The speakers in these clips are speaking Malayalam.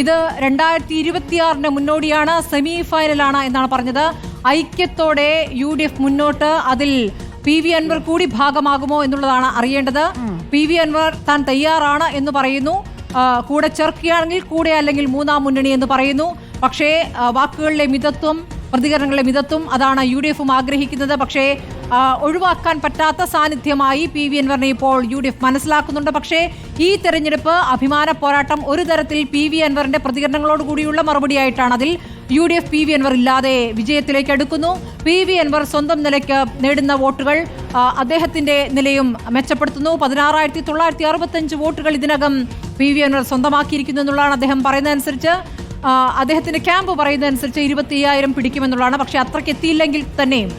ഇത് രണ്ടായിരത്തി ഇരുപത്തിയാറിന് മുന്നോടിയാണ് സെമി ഫൈനലാണ് എന്നാണ് പറഞ്ഞത്. ഐക്യത്തോടെ യു ഡി എഫ് മുന്നോട്ട് അതിൽ പി വി അൻവർ കൂടി ഭാഗമാകുമോ എന്നുള്ളതാണ് അറിയേണ്ടത്. പി വി അൻവർ താൻ തയ്യാറാണ് എന്ന് പറയുന്നു. കൂടെ ചേർക്കുകയാണെങ്കിൽ കൂടെ അല്ലെങ്കിൽ മൂന്നാം മുന്നണി എന്ന് പറയുന്നു. പക്ഷേ വാക്കുകളിലെ മിതത്വം പ്രതികരണങ്ങളിലെ മിതത്വം അതാണ് യു ഡി എഫും ആഗ്രഹിക്കുന്നത്. പക്ഷേ ഒഴിവാക്കാൻ പറ്റാത്ത സാന്നിധ്യമായി പി വി അൻവറിനെ ഇപ്പോൾ യു ഡി എഫ് മനസ്സിലാക്കുന്നുണ്ട്. പക്ഷേ ഈ തെരഞ്ഞെടുപ്പ് അഭിമാന പോരാട്ടം ഒരു തരത്തിൽ പി വി അൻവറിന്റെ പ്രതികരണങ്ങളോട് കൂടിയുള്ള മറുപടിയായിട്ടാണ് അതിൽ U D F P V Anvar ഇല്ലാതെ വിജയത്തിലേക്ക് അടുക്കുന്നു. പി വി അൻവർ സ്വന്തം നിലയ്ക്ക് നേടുന്ന വോട്ടുകൾ അദ്ദേഹത്തിന്റെ നിലയും മെച്ചപ്പെടുത്തുന്നു. പതിനാറായിരത്തി തൊള്ളായിരത്തി അറുപത്തഞ്ച് വോട്ടുകൾ ഇതിനകം പി വി അൻവർ സ്വന്തമാക്കിയിരിക്കുന്നു എന്നുള്ളതാണ് അദ്ദേഹം പറയുന്നതനുസരിച്ച്. അദ്ദേഹത്തിന്റെ ക്യാമ്പ് പറയുന്നതനുസരിച്ച് ഇരുപത്തി അയ്യായിരം പിടിക്കുമെന്നുള്ളതാണ്. പക്ഷെ അത്രയ്ക്ക് എത്തിയില്ലെങ്കിൽ തന്നെയും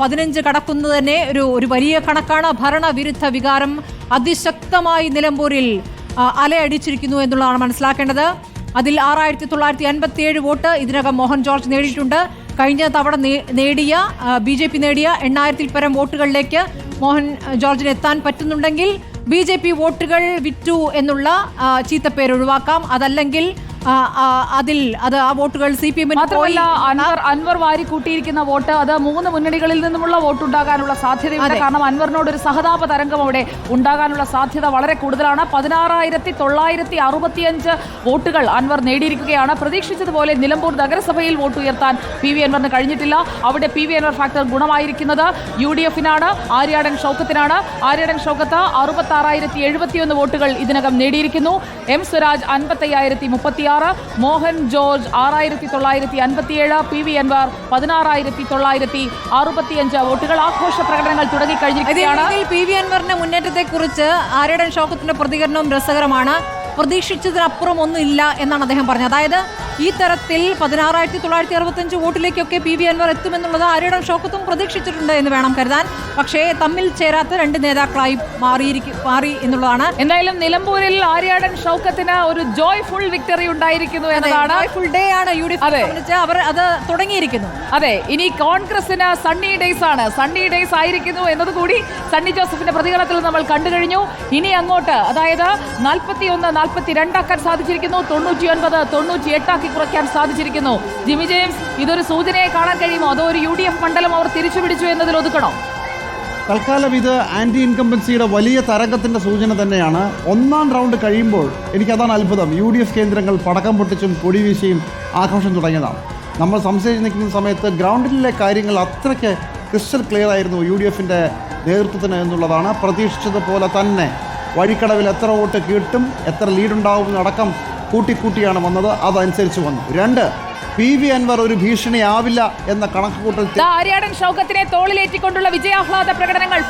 പതിനഞ്ച് കടക്കുന്നത് തന്നെ ഒരു ഒരു വലിയ കണക്കാണ്. ഭരണവിരുദ്ധ വികാരം അതിശക്തമായി നിലമ്പൂരിൽ അലയടിച്ചിരിക്കുന്നു എന്നുള്ളതാണ് മനസ്സിലാക്കേണ്ടത്. അതിൽ ആറായിരത്തി തൊള്ളായിരത്തി അൻപത്തി ഏഴ് വോട്ട് ഇതിനകം മോഹൻ ജോർജ് നേടിയിട്ടുണ്ട്. കഴിഞ്ഞ തവണ നേടിയ ബി ജെ പി നേടിയ എണ്ണായിരത്തിൽ പരം വോട്ടുകളിലേക്ക് മോഹൻ ജോർജിന് എത്താൻ പറ്റുന്നുണ്ടെങ്കിൽ ബി ജെ പി വോട്ടുകൾ വിറ്റു എന്നുള്ള ചീത്തപ്പേരൊഴിവാക്കാം. അതല്ലെങ്കിൽ അതിൽ അത് ആ വോട്ടുകൾ സി പി എമ്മിന് മാത്രമല്ല അൻവർ അൻവർ വാരി കൂട്ടിയിരിക്കുന്ന വോട്ട് അത് മൂന്ന് മുന്നണികളിൽ നിന്നുമുള്ള വോട്ട് ഉണ്ടാകാനുള്ള സാധ്യതയുണ്ട് കാരണം അൻവറിനോട് ഒരു സഹതാപ തരംഗം അവിടെ ഉണ്ടാകാനുള്ള സാധ്യത വളരെ കൂടുതലാണ്. പതിനാറായിരത്തി തൊള്ളായിരത്തി അറുപത്തിയഞ്ച് വോട്ടുകൾ അൻവർ നേടിയിരിക്കുകയാണ്. പ്രതീക്ഷിച്ചതുപോലെ നിലമ്പൂർ നഗരസഭയിൽ വോട്ട് ഉയർത്താൻ പി വി അൻവറിന് കഴിഞ്ഞിട്ടില്ല. അവിടെ പി വി അൻവർ ഫാക്ടർ ഗുണമായിരിക്കുന്നത് യു ഡി എഫിനാണ് ആര്യാടൻ ഷൗക്കത്തിനാണ്. ആര്യാടൻ ഷൗക്കത്ത് അറുപത്തി ആറായിരത്തി എഴുപത്തിയൊന്ന് വോട്ടുകൾ ഇതിനകം നേടിയിരിക്കുന്നു. എം സ്വരാജ് അൻപത്തയ്യായിരത്തി മുപ്പത്തിയാറ് മോഹൻ ജോർജ് ആറായിരത്തി തൊള്ളായിരത്തി അൻപത്തിയേഴ് പി വി അൻവർ പതിനാറായിരത്തി തൊള്ളായിരത്തി അറുപത്തിയഞ്ച് വോട്ടുകൾ ആഘോഷ പ്രകടനങ്ങൾ തുടങ്ങിക്കഴിഞ്ഞിരിക്കുകയാണ്. പി വി അൻവറിന്റെ മുന്നേറ്റത്തെ കുറിച്ച് ആര്യടൻ ശോകത്തിന്റെ പ്രതികരണവും രസകരമാണ്. പ്രതീക്ഷിച്ചതിനപ്പുറം ഒന്നുമില്ല എന്നാണ് അദ്ദേഹം പറഞ്ഞത്. അതായത് ഈ തരത്തിൽ പതിനാറായിരത്തി തൊള്ളായിരത്തി അറുപത്തഞ്ച് വോട്ടിലേക്കൊക്കെ പി വി അൻവർ എത്തുമെന്നുള്ളത് ആര്യടൻ ഷോക്കത്തും പ്രതീക്ഷിച്ചിട്ടുണ്ട് എന്ന് വേണം കരുതാൻ. പക്ഷേ തമ്മിൽ ചേരാത്ത രണ്ട് നേതാക്കളായി മാറിയിരിക്കും മാറി എന്നുള്ളതാണ്. എന്തായാലും നിലമ്പൂരിൽ ആര്യാടൻ ഷൗക്കത്തിന് ഒരു ജോയ്ഫുൾ വിക്ടറി ഉണ്ടായിരിക്കുന്നു എന്നതാണ്. ഫുൾ ഡേ ആണ് യു ഡി എഫ് അവർ അത് തുടങ്ങിയിരിക്കുന്നു. അതെ ഇനി കോൺഗ്രസിന് സണ്ണി ഡേയ്സ് ആണ്. സണ്ണി ഡേയ്സ് ആയിരിക്കുന്നു എന്നതുകൂടി സണ്ണി ജോസഫിന്റെ പ്രതികരണത്തിൽ നമ്മൾ കണ്ടു കഴിഞ്ഞു ഇനി അങ്ങോട്ട് അതായത് നാൽപ്പത്തി ഒന്ന് നാൽപ്പത്തി രണ്ടാക്കാൻ സാധിച്ചിരിക്കുന്നു. തൊണ്ണൂറ്റി ഒൻപത് തൊണ്ണൂറ്റി എട്ടാക്കി കുറയ്ക്കാൻ സാധിച്ചിരിക്കുന്നു. ജിമി ജെയിംസ് ഇതൊരു സൂചനയെ കാണാൻ കഴിയുമോ? അതോ ഒരു യു ഡി എഫ് മണ്ഡലം അവർ തിരിച്ചു പിടിച്ചു എന്നതിൽ ഒതുക്കണോ? തൽക്കാലം ഇത് ആന്റി ഇൻകംബൻസിയുടെ വലിയ തരംഗത്തിന്റെ സൂചന തന്നെയാണ്. ഒന്നാം റൗണ്ട് കഴിയുമ്പോൾ എനിക്കതാണ് അത്ഭുതം. യു ഡി എഫ് കേന്ദ്രങ്ങൾ പടക്കം പൊട്ടിച്ചും കൊടിവീശിയും ആഘോഷം തുടങ്ങിയതാണ്. നമ്മൾ സംശയിച്ച് നിൽക്കുന്ന സമയത്ത് ഗ്രൗണ്ടിലെ കാര്യങ്ങൾ അത്രയ്ക്ക് ക്രിസ്റ്റൽ ക്ലിയർ ആയിരുന്നു യു ഡി എഫിന്റെ നേതൃത്വത്തിന് എന്നുള്ളതാണ്. പ്രതീക്ഷിച്ചതുപോലെ തന്നെ വഴിക്കടവിൽ എത്ര വോട്ട് കിട്ടും എത്ര ലീഡുണ്ടാവും എന്നടക്കം കൂട്ടിക്കൂട്ടിയാണ് വന്നത്. അതനുസരിച്ച് വന്നു. രണ്ട് പി വി അൻവർ ഒരു ഭീഷണിയാവില്ല എന്ന കണക്കുകൂട്ടൽ ആര്യാടൻ ഷൗക്കത്തിനെ തോളിലേറ്റിക്കൊണ്ടുള്ള വിജയാഹ്ലാദ പ്രകടനങ്ങൾ.